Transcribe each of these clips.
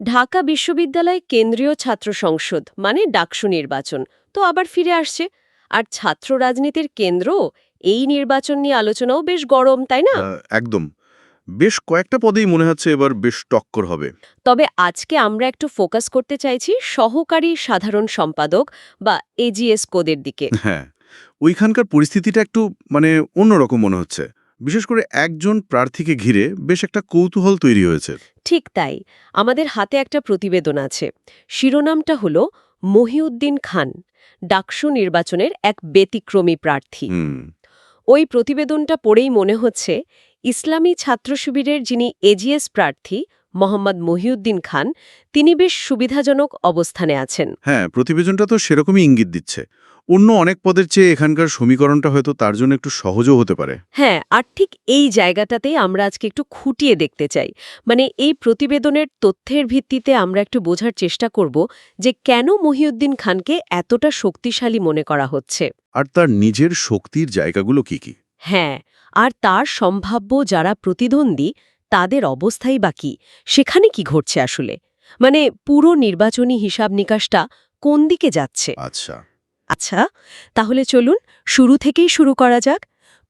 ঢাকা বিশ্ববিদ্যালয় কেন্দ্রীয় ছাত্র সংসদ মানে ডাকসু নির্বাচন। তো আবার ফিরে আসছে। আর ছাত্র রাজনীতির কেন্দ্র এই নির্বাচন নিয়ে আলোচনাও বেশ গরম তাই না? একদম। বেশ কয়েকটা পদেই মনে হচ্ছে এবার বেশ টক্কর হবে। তবে আজকে আমরা একটু ফোকাস করতে চাইছি সহকারী সাধারণ সম্পাদক বা এজিএস কোদের দিকে। হ্যাঁ ওইখানকার পরিস্থিতিটা একটু মানে অন্যরকম মনে হচ্ছে। বিশেষ করে একজন প্রার্থীকে ঘিরে বেশ একটা কৌতূহল তৈরি হয়েছে। ঠিক তাই আমাদের হাতে একটা প্রতিবেদন আছে। শিরোনামটা হলো মহিউদ্দিন খান ডাকসু নির্বাচনের এক ব্যতিক্রমী প্রার্থী। ওই প্রতিবেদনটা পড়েই মনে হচ্ছে ইসলামী ছাত্র শিবিরের যিনি এজিএস প্রার্থী মোহাম্মদ মহিউদ্দিন খান তিনি বেশ সুবিধাজনক অবস্থানে আছেন। হ্যাঁ প্রতিবেদনটা তো সেরকমই ইঙ্গিত দিচ্ছে। অন্য অনেক পদের চেয়ে এখানকার সমীকরণটা হয়তো তার জন্য একটু সহজও হতে পারে। হ্যাঁ আর ঠিক এই জায়গাটাতেই আমরা আজকে একটু খুঁটিয়ে দেখতে চাই। মানে এই প্রতিবেদনের তথ্যের ভিত্তিতে আমরা একটু বোঝার চেষ্টা করব যে কেন মহিউদ্দিন খানকে এতটা শক্তিশালী মনে করা হচ্ছে। আর তার নিজের শক্তির জায়গাগুলো কি কি? হ্যাঁ আর তার সম্ভাব্য যারা প্রতিদ্বন্দ্বী তাদের অবস্থাই বা কি? সেখানে কি ঘটছে আসলে? মানে পুরো নির্বাচনী হিসাব নিকাশটা কোন দিকে যাচ্ছে? আচ্ছা। আচ্ছা তাহলে চলুন শুরু থেকেই শুরু করা যাক।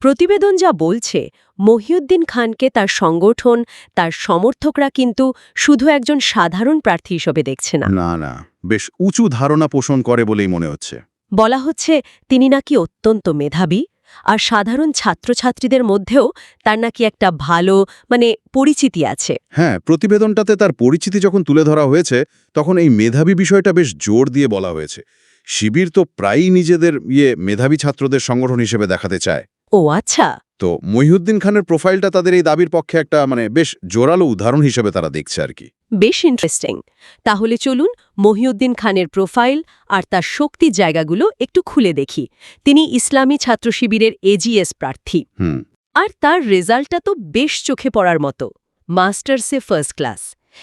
প্রতিবেদন যা বলছে মহিউদ্দিন খানকে তার সংগঠন তার সমর্থকরা কিন্তু শুধু একজন সাধারণ প্রার্থী হিসেবে দেখছে না। না না বেশ উঁচু ধারণা পোষণ করে বলেই মনে হচ্ছে। বলা হচ্ছে তিনি নাকি অত্যন্ত মেধাবী আর সাধারণ ছাত্রছাত্রীদের মধ্যেও তার নাকি একটা ভালো মানে পরিচিতি আছে। হ্যাঁ প্রতিবেদনটাতে তার পরিচিতি যখন তুলে ধরা হয়েছে তখন এই মেধাবী বিষয়টা বেশ জোর দিয়ে বলা হয়েছে। শিবির তো প্রায়ই নিজেদের ইয়ে মেধাবী ছাত্রদের সংগঠন হিসেবে দেখাতে চায়। ও আচ্ছা। তো মহিউদ্দিন খানের প্রোফাইলটা তাদের এই দাবির পক্ষে একটা মানে বেশ জোরালো উদাহরণ হিসেবে তারা দেখছে আর কি। বেশ ইন্টারেস্টিং তাহলে চলুন মহিউদ্দিন খানের প্রোফাইল আর তার শক্তির জায়গাগুলো একটু খুলে দেখি। তিনি ইসলামী ছাত্র শিবিরের এজিএস প্রার্থী। হুম। আর তার রেজাল্টটা তো বেশ চোখে পড়ার মতো। মাস্টার্সে ফার্স্ট ক্লাস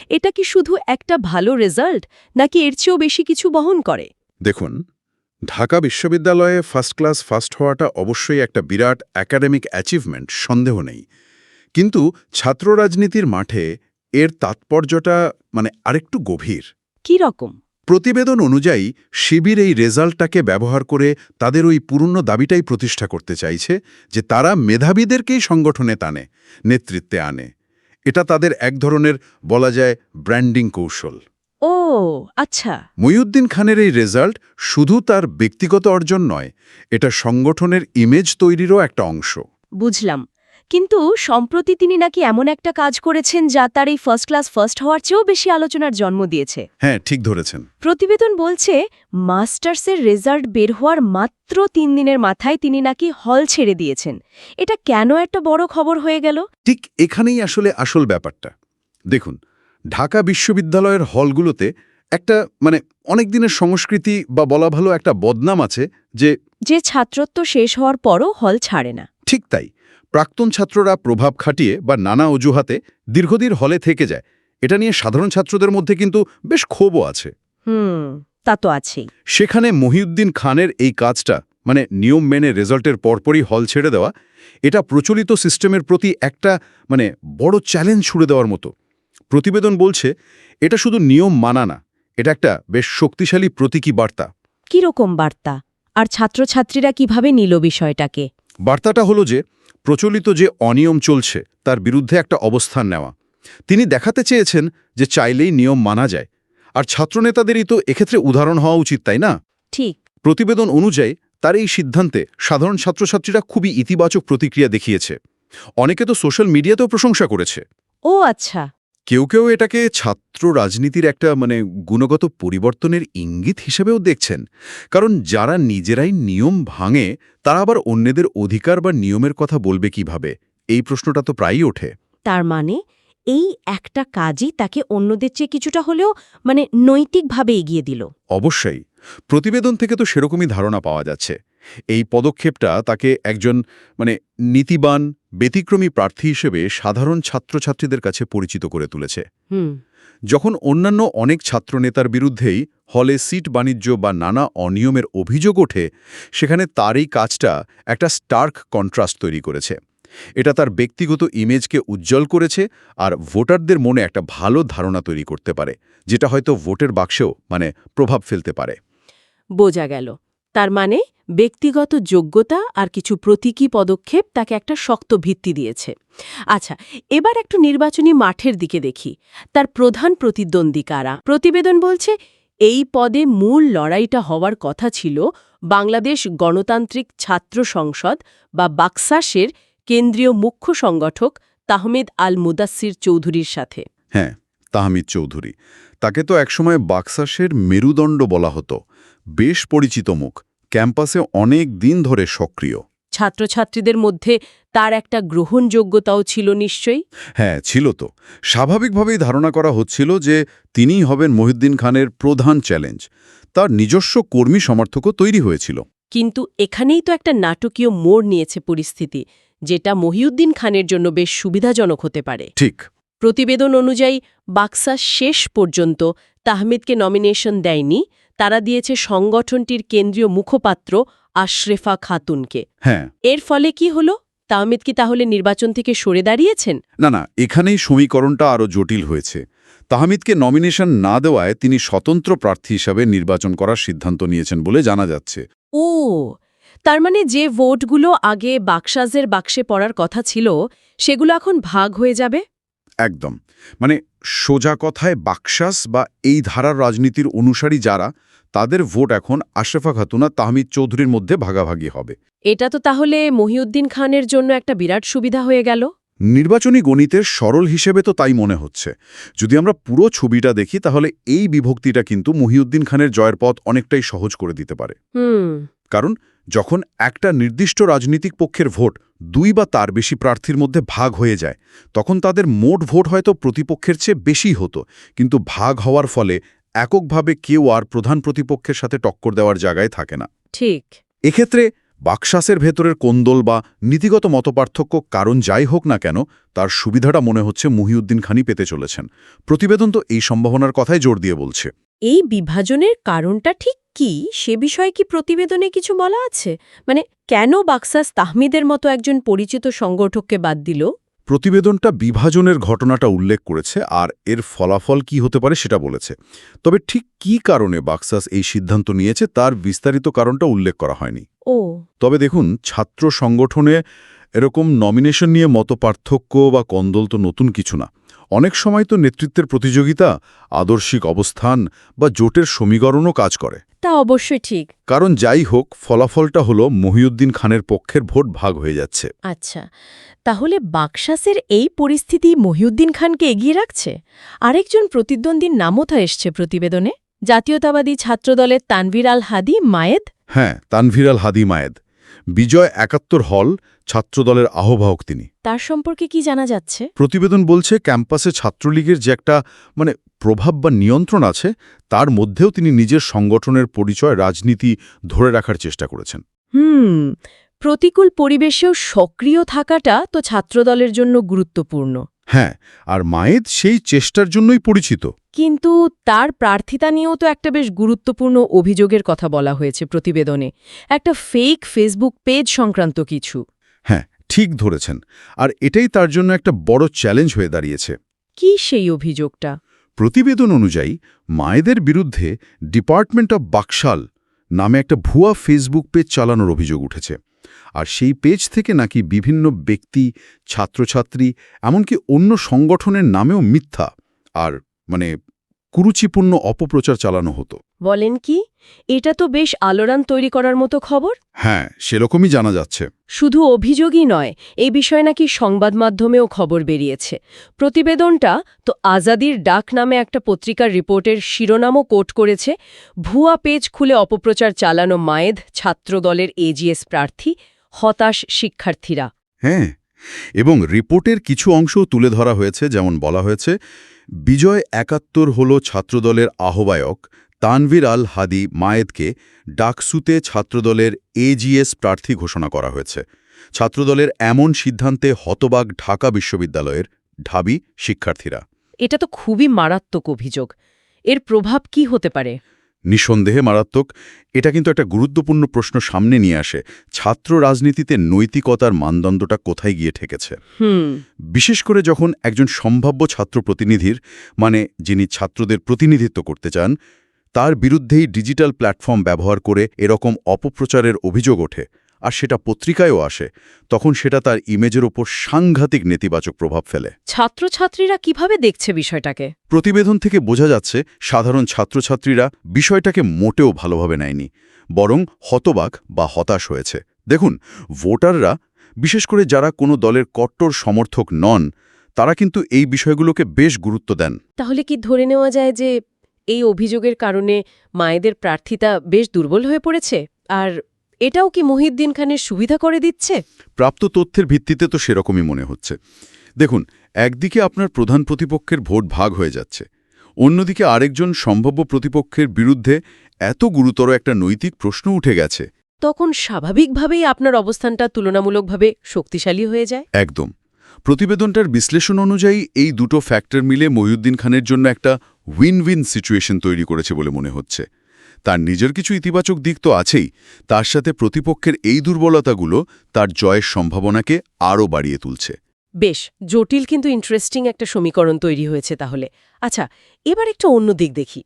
এটা কি শুধু একটা ভালো রেজাল্ট নাকি এর চেয়েও বেশি কিছু বহন করে? দেখুন ঢাকা বিশ্ববিদ্যালয়ে ফার্স্ট ক্লাস ফার্স্ট হওয়াটা অবশ্যই একটা বিরাট একাডেমিক অ্যাচিভমেন্ট সন্দেহ নেই। কিন্তু ছাত্র রাজনীতির মাঠে এর তাৎপর্যটা মানে আরেকটু গভীর। কি রকম? প্রতিবেদন অনুযায়ী শিবির এই রেজাল্টটাকে ব্যবহার করে তাদের ওই পুরনো দাবিটাই প্রতিষ্ঠা করতে চাইছে যে তারা মেধাবীদেরকেই সংগঠনে টানে নেতৃত্বে আনে। এটা তাদের এক ধরনের বলা যায় ব্র্যান্ডিং কৌশল। ও আচ্ছা। মইউদ্দিন খানের এই রেজাল্ট শুধু তার ব্যক্তিগত অর্জন নয় এটা সংগঠনের ইমেজ তৈরিরও একটা অংশ। বুঝলাম। কিন্তু সম্প্রতি তিনি নাকি এমন একটা কাজ করেছেন যা তার এই ফার্স্ট ক্লাস ফার্স্ট হওয়ার চেয়েও বেশি আলোচনার জন্ম দিয়েছে। হ্যাঁ ঠিক ধরেছেন। প্রতিবেদন বলছে মাস্টার্সের রেজাল্ট বের হওয়ার মাত্র তিন দিনের মাথায় তিনি নাকি হল ছেড়ে দিয়েছেন। এটা কেন একটা বড় খবর হয়ে গেল? ঠিক এখানেই আসলে আসল ব্যাপারটা। দেখুন ঢাকা বিশ্ববিদ্যালয়ের হলগুলোতে একটা মানে অনেক দিনের সংস্কৃতি বা বলা ভালো একটা বদনাম আছে যে যে ছাত্রত্ব শেষ হওয়ার পরও হল ছাড়ে না। ঠিক তাই। প্রাক্তন ছাত্ররা প্রভাব খাটিয়ে বা নানা অজুহাতে দীর্ঘদিন হলে থেকে যায়। এটা নিয়ে সাধারণ ছাত্রদের মধ্যে কিন্তু বেশ ক্ষোভও আছে। হুম তা তো আছেই। সেখানে মহিউদ্দিন খানের এই কাজটা মানে নিয়ম মেনে রেজাল্টের পরপরই হল ছেড়ে দেওয়া এটা প্রচলিত সিস্টেমের প্রতি একটা মানে বড় চ্যালেঞ্জ ছুড়ে দেওয়ার মতো। প্রতিবেদন বলছে এটা শুধু নিয়ম মানা না এটা একটা বেশ শক্তিশালী প্রতীকী বার্তা। কীরকম বার্তা? আর ছাত্রছাত্রীরা কীভাবে নিল বিষয়টাকে? বার্তাটা হলো যে প্রচলিত যে অনিয়ম চলছে তার বিরুদ্ধে একটা অবস্থান নেওয়া। তিনি দেখাতে চেয়েছেন যে চাইলেই নিয়ম মানা যায়। আর ছাত্রনেতাদেরই তো এক্ষেত্রে উদাহরণ হওয়া উচিত তাই না? ঠিক। প্রতিবেদন অনুযায়ী তার এই সিদ্ধান্তে সাধারণ ছাত্রছাত্রীরা খুবই ইতিবাচক প্রতিক্রিয়া দেখিয়েছে। অনেকে তো সোশ্যাল মিডিয়াতেও প্রশংসা করেছে। ও আচ্ছা। কেউ কেউ এটাকে ছাত্র রাজনীতির একটা মানে গুণগত পরিবর্তনের ইঙ্গিত হিসেবেও দেখছেন। কারণ যারা নিজেরাই নিয়ম ভাঙে তারা আবার অন্যদের অধিকার বা নিয়মের কথা বলবে কীভাবে? এই প্রশ্নটা তো প্রায়ই ওঠে। তার মানে এই একটা কাজই তাকে অন্যদের চেয়ে কিছুটা হলেও মানে নৈতিকভাবে এগিয়ে দিল। অবশ্যই। প্রতিবেদন থেকে তো সেরকমই ধারণা পাওয়া যাচ্ছে। এই পদক্ষেপটা তাকে একজন মানে নীতিবান ব্যতিক্রমী প্রার্থী হিসেবে সাধারণ ছাত্রছাত্রীদের কাছে পরিচিত করে তুলেছে। যখন অন্যান্য অনেক ছাত্রনেতার বিরুদ্ধেই হলে সিট বাণিজ্য বা নানা অনিয়মের অভিযোগ ওঠে সেখানে তার এই কাজটা একটা স্টার্ক কন্ট্রাস্ট তৈরি করেছে। এটা তার ব্যক্তিগত ইমেজকে উজ্জ্বল করেছে আর ভোটারদের মনে একটা ভালো ধারণা তৈরি করতে পারে যেটা হয়তো ভোটের বাক্সেও মানে প্রভাব ফেলতে পারে। বোঝা গেল। তার মানে ব্যক্তিগত যোগ্যতা আর কিছু প্রতীকী পদক্ষেপ তাকে একটা শক্ত ভিত্তি দিয়েছে। আচ্ছা এবার একটু নির্বাচনী মাঠের দিকে দেখি। তার প্রধান প্রতিদ্বন্দ্বী কারা? প্রতিবেদন বলছে, এই পদে মূল লড়াইটা হওয়ার কথা ছিল বাংলাদেশ গণতান্ত্রিক ছাত্র সংসদ বা বাকসাসের কেন্দ্রীয় মুখ্য সংগঠক তাহমেদ আল মুদাসির চৌধুরীর সাথে। হ্যাঁ তাহমিদ চৌধুরী। তাকে তো একসময় বাক্সাসের মেরুদণ্ড বলা হতো। বেশ পরিচিত মুখ ক্যাম্পাসে অনেক দিন ধরে সক্রিয়। ছাত্রছাত্রীদের মধ্যে তার একটা গ্রহণযোগ্যতাও ছিল নিশ্চয়ই? হ্যাঁ ছিল তো। স্বাভাবিকভাবেই ধারণা করা হচ্ছিল যে তিনিই হবেন মহিউদ্দিন খানের প্রধান চ্যালেঞ্জ। তার নিজস্ব কর্মী সমর্থকও তৈরি হয়েছিল। কিন্তু এখানেই তো একটা নাটকীয় মোড় নিয়েছে পরিস্থিতি যেটা মহিউদ্দিন খানের জন্য বেশ সুবিধাজনক হতে পারে। ঠিক। প্রতিবেদন অনুযায়ী বাক্সা শেষ পর্যন্ত তাহমিদকে নমিনেশন দেয়নি তারা দিয়েছে সংগঠনটির কেন্দ্রীয় মুখপাত্র আশরেফা খাতুনকে। হ্যাঁ। এর ফলে কি হলো? তাহমিদ কি তাহলে নির্বাচন থেকে সরে দাঁড়িয়েছেন? না না এখানেই সমীকরণটা আরও জটিল হয়েছে। তাহমিদকে নমিনেশন না দেওয়ায় তিনি স্বতন্ত্র প্রার্থী হিসাবে নির্বাচন করার সিদ্ধান্ত নিয়েছেন বলে জানা যাচ্ছে। ও তার মানে যে ভোটগুলো আগে বাক্সাজের বাক্সে পড়ার কথা ছিল সেগুলো এখন ভাগ হয়ে যাবে? একদম। মানে সোজা কথায় বাকশাস বা এই ধারার রাজনীতির অনুসারী যারা তাদের ভোট এখন আশরাফা খাতুনা তাহমিদ চৌধুরীর মধ্যে ভাগাভাগি হবে। এটা তো তাহলে মহিউদ্দিন খানের জন্য একটা বিরাট সুবিধা হয়ে গেল? নির্বাচনী গণিতের সরল হিসেবে তো তাই মনে হচ্ছে। যদি আমরা পুরো ছবিটা দেখি তাহলে এই বিভক্তিটা কিন্তু মহিউদ্দিন খানের জয়ের পথ অনেকটাই সহজ করে দিতে পারে। কারণ যখন একটা নির্দিষ্ট রাজনৈতিক পক্ষের ভোট দুই বা তার বেশি প্রার্থীর মধ্যে ভাগ হয়ে যায় তখন তাদের মোট ভোট হয়তো প্রতিপক্ষের চেয়ে বেশি হতো কিন্তু ভাগ হওয়ার ফলে এককভাবে কেউ আর প্রধান প্রতিপক্ষের সাথে টক্কর দেওয়ার জায়গায় থাকে না। ঠিক। এক্ষেত্রে বাকশাসের ভেতরের কোন্দল বা নীতিগত মতপার্থক্য কারণ যাই হোক না কেন তার সুবিধাটা মনে হচ্ছে মুহিউদ্দিন খানি পেতে চলেছেন। প্রতিবেদন তো এই সম্ভাবনার কথাই জোর দিয়ে বলছে। এই বিভাজনের কারণটা ঠিক কি? সে বিষয়ে কি প্রতিবেদনে কিছু বলা আছে? মানে কেন বাক্সাস তাহমিদের মতো একজন পরিচিত সংগঠককে বাদ দিল? প্রতিবেদনটা বিভাজনের ঘটনাটা উল্লেখ করেছে আর এর ফলাফল কি হতে পারে সেটা বলেছে। তবে ঠিক কী কারণে বাক্সাস এই সিদ্ধান্ত নিয়েছে তার বিস্তারিত কারণটা উল্লেখ করা হয়নি। ও। তবে দেখুন ছাত্র সংগঠনে এরকম নমিনেশন নিয়ে মতপার্থক্য বা কন্দল তো নতুন কিছু না। অনেক সময় তো নেতৃত্বের প্রতিযোগিতা আদর্শিক অবস্থান বা জোটের সমীকরণও কাজ করে। তা অবশ্যই ঠিক। কারণ যাই হোক ফলাফলটা হলো মহিউদ্দিন খানের পক্ষের ভোট ভাগ হয়ে যাচ্ছে। আচ্ছা তাহলে বাকশাসের এই পরিস্থিতি মহিউদ্দিন খানকে এগিয়ে রাখছে? আরেকজন প্রতিদ্বন্দ্বীর নামও তো এসছে প্রতিবেদনে। জাতীয়তাবাদী ছাত্রদলের তানভীর আল হাদি মায়েদ? হ্যাঁ তানভীর আল হাদি মায়েদ। বিজয় একাত্তর হল ছাত্রদলের আহ্বায়ক তিনি। তার সম্পর্কে কি জানা যাচ্ছে? প্রতিবেদন বলছে ক্যাম্পাসে ছাত্রলীগের যে একটা মানে প্রভাব বা নিয়ন্ত্রণ আছে তার মধ্যেও তিনি নিজের সংগঠনের পরিচয় রাজনীতি ধরে রাখার চেষ্টা করেছেন। হুম প্রতিকূল পরিবেশেও সক্রিয় থাকাটা তো ছাত্রদলের জন্য গুরুত্বপূর্ণ। হ্যাঁ আর মায়েদ সেই চেষ্টার জন্যই পরিচিত। কিন্তু তার প্রার্থিতা নিয়েও তো একটা বেশ গুরুত্বপূর্ণ অভিযোগের কথা বলা হয়েছে প্রতিবেদনে। একটা ফেক ফেসবুক পেজ সংক্রান্ত কিছু। হ্যাঁ ঠিক ধরেছেন। আর এটাই তার জন্য একটা বড় চ্যালেঞ্জ হয়ে দাঁড়িয়েছে। কি সেই অভিযোগটা? প্রতিবেদন অনুযায়ী মায়েদের বিরুদ্ধে ডিপার্টমেন্ট অব বাকশাল নামে একটা ভুয়া ফেসবুক পেজ চালানোর অভিযোগ উঠেছে। আর সেই পেজ থেকে নাকি বিভিন্ন ব্যক্তি, ছাত্রছাত্রী, এমনকি অন্য সংগঠনের নামেও মিথ্যা। আর মানে কুরুচিপূর্ণ অপপ্রচার চালানো হতো। বলেন কি? এটা তো বেশ আলোড়ন তৈরি করার মতো খবর? হ্যাঁ সেরকমই জানা যাচ্ছে। শুধু অভিযোগই নয় এই বিষয়ে নাকি সংবাদ মাধ্যমেও খবর বেরিয়েছে। প্রতিবেদনটা তো আজাদির ডাক নামে একটা পত্রিকার রিপোর্টের শিরোনামও কোট করেছে। ভুয়া পেজ খুলে অপপ্রচার চালানো মায়েদ ছাত্রদলের এজিএস প্রার্থী হতাশ শিক্ষার্থীরা। হ্যাঁ এবং রিপোর্টের কিছু অংশও তুলে ধরা হয়েছে যেমন বলা হয়েছে বিজয় একাত্তর হল ছাত্রদলের আহ্বায়ক তানভীর আল হাদি মায়েদকে ডাকসুতে ছাত্রদলের এজিএস প্রার্থী ঘোষণা করা হয়েছে। ছাত্রদলের এমন সিদ্ধান্তে হতবাগ ঢাকা বিশ্ববিদ্যালয়ের ঢাবি শিক্ষার্থীরা। এটা তো খুবই মারাত্মক অভিযোগ। এর প্রভাব কি হতে পারে? নিঃসন্দেহে মারাত্মক। এটা কিন্তু একটা গুরুত্বপূর্ণ প্রশ্ন সামনে নিয়ে আসে। ছাত্র রাজনীতিতে নৈতিকতার মানদণ্ডটা কোথায় গিয়ে ঠেকেছে? বিশেষ করে যখন একজন সম্ভাব্য ছাত্র প্রতিনিধির মানে যিনি ছাত্রদের প্রতিনিধিত্ব করতে চান তার বিরুদ্ধেই ডিজিটাল প্ল্যাটফর্ম ব্যবহার করে এরকম অপপ্রচারের অভিযোগ ওঠে। আর সেটা পত্রিকায়ও আসে তখন সেটা তার ইমেজের ওপর সাংঘাতিক নেতিবাচক প্রভাব ফেলে। ছাত্রছাত্রীরা কীভাবে দেখছে বিষয়টাকে? প্রতিবেদন থেকে বোঝা যাচ্ছে সাধারণ ছাত্রছাত্রীরা বিষয়টাকে মোটেও ভালোভাবে নেয়নি বরং হতবাক বা হতাশ হয়েছে। দেখুন ভোটাররা বিশেষ করে যারা কোনো দলের কট্টর সমর্থক নন তারা কিন্তু এই বিষয়গুলোকে বেশ গুরুত্ব দেন। তাহলে কি ধরে নেওয়া যায় যে এই অভিযোগের কারণে মায়েদের প্রার্থিতা বেশ দুর্বল হয়ে পড়েছে? আর এটাও কি মহিউদ্দিন খানের সুবিধা করে দিচ্ছে? প্রাপ্ত তথ্যের ভিত্তিতে তো সেরকমই মনে হচ্ছে। দেখুন একদিকে আপনার প্রধান প্রতিপক্ষের ভোট ভাগ হয়ে যাচ্ছে অন্যদিকে আরেকজন সম্ভাব্য প্রতিপক্ষের বিরুদ্ধে এত গুরুতর একটা নৈতিক প্রশ্ন উঠে গেছে। তখন স্বাভাবিকভাবেই আপনার অবস্থানটা তুলনামূলকভাবে শক্তিশালী হয়ে যায়? একদম। প্রতিবেদনটার বিশ্লেষণ অনুযায়ী এই দুটো ফ্যাক্টর মিলে মহিউদ্দিন খানের জন্য একটা উইন উইন সিচুয়েশন তৈরি করেছে বলে মনে হচ্ছে। তার নিজের কিছু ইতিবাচক দিক তো আছেই, তার সাথে প্রতিপক্ষের এই দুর্বলতাগুলো তার জয়ের সম্ভাবনাকে আরও বাড়িয়ে তুলছে। বেশ, জটিল কিন্তু ইন্টারেস্টিং একটা সমীকরণ তৈরি হয়েছে তাহলে। আচ্ছা এবার একটা অন্য দিক দেখি।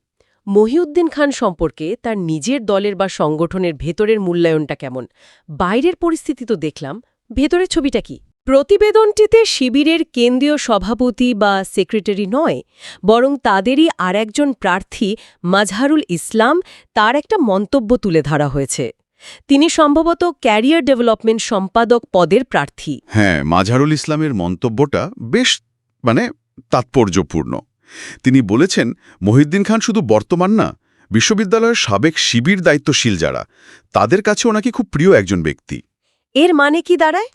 মহিউদ্দিন খান সম্পর্কে তার নিজের দলের বা সংগঠনের ভেতরের মূল্যায়নটা কেমন? বাইরের পরিস্থিতি তো দেখলাম, ভেতরের ছবিটা কি? প্রতিবেদনটিতে শিবিরের কেন্দ্রীয় সভাপতি বা সেক্রেটারি নয়, বরং তাদেরই আর একজন প্রার্থী মাজহারুল ইসলাম তার একটা মন্তব্য তুলে ধরা হয়েছে। তিনি সম্ভবত ক্যারিয়ার ডেভেলপমেন্ট সম্পাদক পদের প্রার্থী। হ্যাঁ মাঝারুল ইসলামের মন্তব্যটা বেশ মানে তাৎপর্যপূর্ণ। তিনি বলেছেন, মহিউদ্দিন খান শুধু বর্তমান না, বিশ্ববিদ্যালয়ের সাবেক শিবির দায়িত্বশীল যারা, তাদের কাছে ওনাকে খুব প্রিয় একজন ব্যক্তি। এর মানে কি দাঁড়ায়?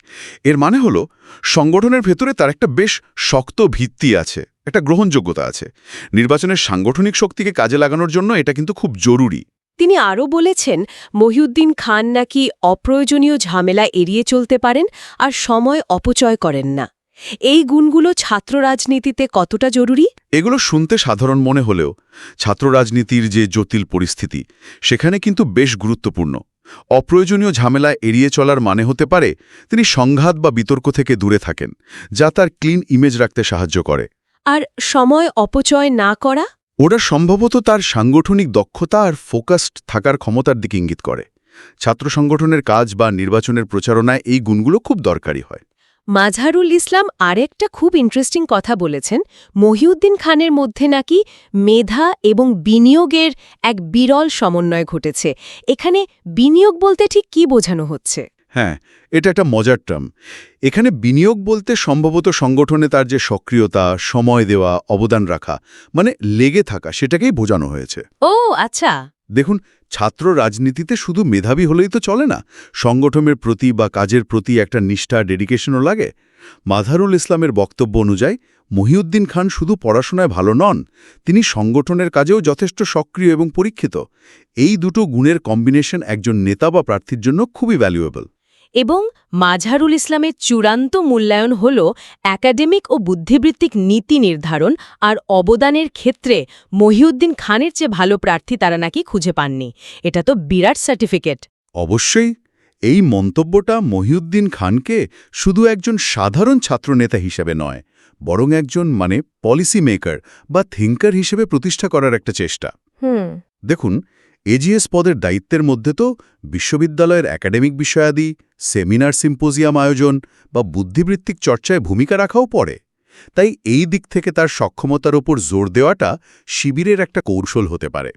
এর মানে হলো সংগঠনের ভেতরে তার একটা বেশ শক্ত ভিত্তি আছে একটা গ্রহণযোগ্যতা আছে। নির্বাচনের সাংগঠনিক শক্তিকে কাজে লাগানোর জন্য এটা কিন্তু খুব জরুরি। তিনি আরও বলেছেন মহিউদ্দিন খান নাকি অপ্রয়োজনীয় ঝামেলা এড়িয়ে চলতে পারেন আর সময় অপচয় করেন না। এই গুণগুলো ছাত্র রাজনীতিতে কতটা জরুরি? এগুলো শুনতে সাধারণ মনে হলেও ছাত্র রাজনীতির যে জটিল পরিস্থিতি সেখানে কিন্তু বেশ গুরুত্বপূর্ণ। অপ্রয়োজনীয় ঝামেলা এড়িয়ে চলার মানে হতে পারে তিনি সংঘাত বা বিতর্ক থেকে দূরে থাকেন যা তার ক্লিন ইমেজ রাখতে সাহায্য করে। আর সময় অপচয় না করা? ওরা সম্ভবত তার সাংগঠনিক দক্ষতা আর ফোকাসড থাকার ক্ষমতার দিকে ইঙ্গিত করে। ছাত্র সংগঠনের কাজ বা নির্বাচনের প্রচারণায় এই গুণগুলো খুব দরকারি হয়। মাঝহারুল ইসলাম আরেকটা খুব ইন্টারেস্টিং কথা বলেছেন। মহিউদ্দিন খানের মধ্যে নাকি মেধা এবং বিনিয়োগের এক বিরল সমন্বয় ঘটেছে। এখানে বিনিয়োগ বলতে ঠিক কি বোঝানো হচ্ছে? হ্যাঁ এটা একটা মজার টার্ম এখানে বিনিয়োগ বলতে সম্ভবত সংগঠনে তার যে সক্রিয়তা সময় দেওয়া অবদান রাখা মানে লেগে থাকা সেটাকেই বোঝানো হয়েছে। ও আচ্ছা। দেখুন ছাত্র রাজনীতিতে শুধু মেধাবী হলেই তো চলে না, সংগঠনের প্রতি বা কাজের প্রতি একটা নিষ্ঠা ডেডিকেশনও লাগে। মাধারুল ইসলামের বক্তব্য অনুযায়ী, মহিউদ্দিন খান শুধু পড়াশোনায় ভালো নন, তিনি সংগঠনের কাজেও যথেষ্ট সক্রিয় এবং পরীক্ষিত। এই দুটো গুণের কম্বিনেশন একজন নেতা বা প্রার্থীর জন্য খুবই ভ্যালুয়েবল এবং মাঝহারুল ইসলামের চূড়ান্ত মূল্যায়ন হল একাডেমিক ও বুদ্ধিবৃত্তিক নীতি নির্ধারণ আর অবদানের ক্ষেত্রে মহিউদ্দিন খানের চেয়ে ভালো প্রার্থী তারা নাকি খুঁজে পাননি। এটা তো বিরাট সার্টিফিকেট। অবশ্যই এই মন্তব্যটা মহিউদ্দিন খানকে শুধু একজন সাধারণ ছাত্রনেতা হিসেবে নয় বরং একজন মানে পলিসি মেকার বা থিঙ্কার হিসেবে প্রতিষ্ঠা করার একটা চেষ্টা। দেখুন এজিএস পদের দায়িত্বের মধ্যে তো বিশ্ববিদ্যালয়ের একাডেমিক বিষয়াদি, সেমিনার সিম্পোজিয়াম আয়োজন বা বুদ্ধিবৃত্তিক চর্চায় ভূমিকা রাখাও পড়ে। তাই এই দিক থেকে তার সক্ষমতার ওপর জোর দেওয়াটা শিবিরের একটা কৌশল হতে পারে,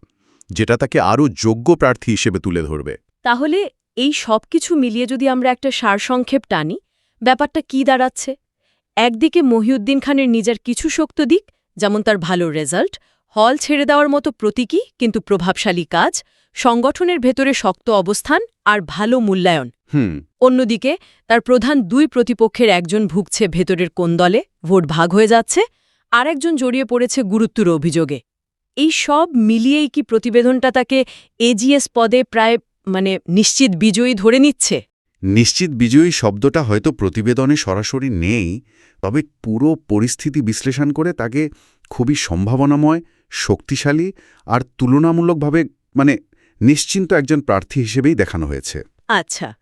যেটা তাকে আরও যোগ্য প্রার্থী হিসেবে তুলে ধরবে। তাহলে এই সব কিছু মিলিয়ে যদি আমরা একটা সারসংক্ষেপ টানি, ব্যাপারটা কি দাঁড়াচ্ছে? একদিকে মহিউদ্দিন খানের নিজের কিছু শক্ত দিক, যেমন তার ভালো রেজাল্ট হল ছেড়ে দেওয়ার মতো প্রতীকী কিন্তু প্রভাবশালী কাজ সংগঠনের ভেতরে শক্ত অবস্থান আর ভালো মূল্যায়ন। হুম। অন্যদিকে তার প্রধান দুই প্রতিপক্ষের একজন ভুগছে ভেতরের কোন দলে ভোট ভাগ হয়ে যাচ্ছে আর একজন জড়িয়ে পড়েছে গুরুত্বর অভিযোগে। এই সব মিলিয়েই কি প্রতিবেদনটা তাকে এজিএস পদে প্রায় মানে নিশ্চিত বিজয়ী ধরে নিচ্ছে? নিশ্চিত বিজয়ী শব্দটা হয়তো প্রতিবেদনে সরাসরি নেই তবে পুরো পরিস্থিতি বিশ্লেষণ করে তাকে খুবই সম্ভাবনাময় শক্তিশালী আর তুলনামূলকভাবে মানে নিশ্চিন্ত একজন প্রার্থী হিসেবেই দেখানো হয়েছে। আচ্ছা।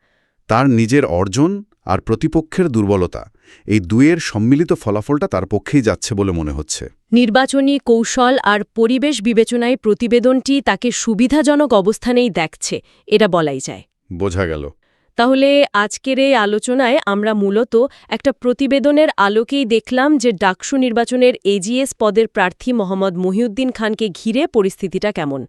তার নিজের অর্জন আর প্রতিপক্ষের দুর্বলতা এই দুয়ের সম্মিলিত ফলাফলটা তার পক্ষেই যাচ্ছে বলে মনে হচ্ছে। নির্বাচনী কৌশল আর পরিবেশ বিবেচনায় প্রতিবেদনটি তাকে সুবিধাজনক অবস্থানেই দেখছে এটা বলাই যায়। বোঝা গেল। তাহলে আজকের এই আলোচনায় আমরা মূলত একটা প্রতিবেদনের আলোকেই দেখলাম যে ডাকসু নির্বাচনের এজিএস পদের প্রার্থী মোহাম্মদ মহিউদ্দিন খানকে ঘিরে পরিস্থিতিটা কেমন?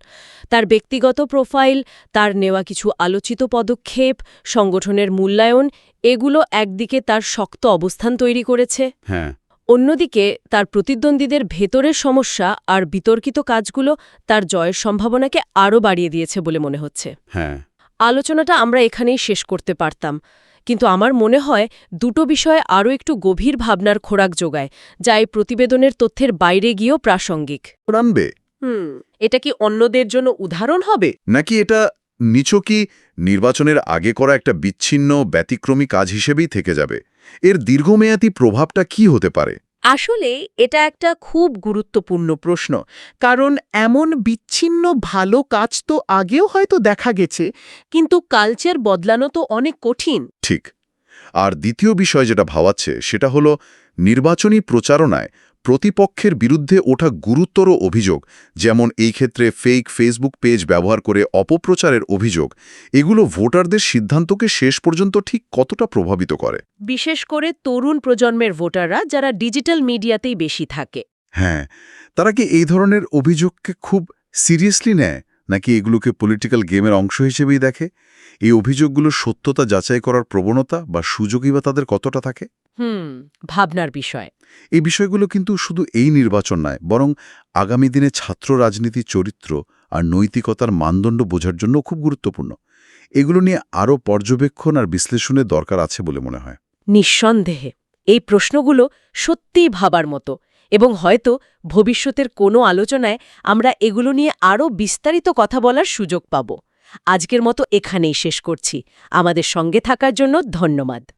তার ব্যক্তিগত প্রোফাইল তার নেওয়া কিছু আলোচিত পদক্ষেপ সংগঠনের মূল্যায়ন এগুলো একদিকে তার শক্ত অবস্থান তৈরি করেছে। হ্যাঁ। অন্যদিকে তার প্রতিদ্বন্দ্বীদের ভেতরের সমস্যা আর বিতর্কিত কাজগুলো তার জয়ের সম্ভাবনাকে আরও বাড়িয়ে দিয়েছে বলে মনে হচ্ছে। হ্যাঁ। আলোচনাটা আমরা এখানেই শেষ করতে পারতাম। কিন্তু আমার মনে হয় দুটো বিষয়ে আরও একটু গভীর ভাবনার খোরাক যোগায় যা এই প্রতিবেদনের তথ্যের বাইরে গিয়েও প্রাসঙ্গিক। হুম এটা কি অন্যদের জন্য উদাহরণ হবে? নাকি এটা নিছকই নির্বাচনের আগে করা একটা বিচ্ছিন্ন ব্যতিক্রমী কাজ হিসেবেই থেকে যাবে? এর দীর্ঘমেয়াদী প্রভাবটা কি হতে পারে? আসলে এটা একটা খুব গুরুত্বপূর্ণ প্রশ্ন, কারণ এমন বিচ্ছিন্ন ভালো কাজ তো আগেও হয়তো দেখা গেছে, কিন্তু কালচার বদলানো তো অনেক কঠিন। ঠিক। আর দ্বিতীয় বিষয় যেটা ভাবাচ্ছে সেটা হলো নির্বাচনী প্রচারণায় প্রতিপক্ষের বিরুদ্ধে ওঠা গুরুতর অভিযোগ যেমন এই ক্ষেত্রে ফেক ফেসবুক পেজ ব্যবহার করে অপপ্রচারের অভিযোগ এগুলো ভোটারদের সিদ্ধান্তকে শেষ পর্যন্ত ঠিক কতটা প্রভাবিত করে? বিশেষ করে তরুণ প্রজন্মের ভোটাররা যারা ডিজিটাল মিডিয়াতেই বেশি থাকে। হ্যাঁ তারা কি এই ধরনের অভিযোগকে খুব সিরিয়াসলি নেয় নাকি এগুলোকে পলিটিক্যাল গেমের অংশ হিসেবেই দেখে? এই অভিযোগগুলোর সত্যতা যাচাই করার প্রবণতা বা সুযোগই বা তাদের কতটা থাকে? হুম ভাবনার বিষয়। এই বিষয়গুলো কিন্তু শুধু এই নির্বাচন নয় বরং আগামী দিনে ছাত্র রাজনীতির চরিত্র আর নৈতিকতার মানদণ্ড বোঝার জন্য খুব গুরুত্বপূর্ণ। এগুলো নিয়ে আরও পর্যবেক্ষণ আর বিশ্লেষণের দরকার আছে বলে মনে হয়। নিঃসন্দেহে এই প্রশ্নগুলো সত্যিই ভাবার মতো এবং হয়তো ভবিষ্যতের কোনো আলোচনায় আমরা এগুলো নিয়ে আরও বিস্তারিত কথা বলার সুযোগ পাব। আজকের মতো এখানেই শেষ করছি। আমাদের সঙ্গে থাকার জন্য ধন্যবাদ।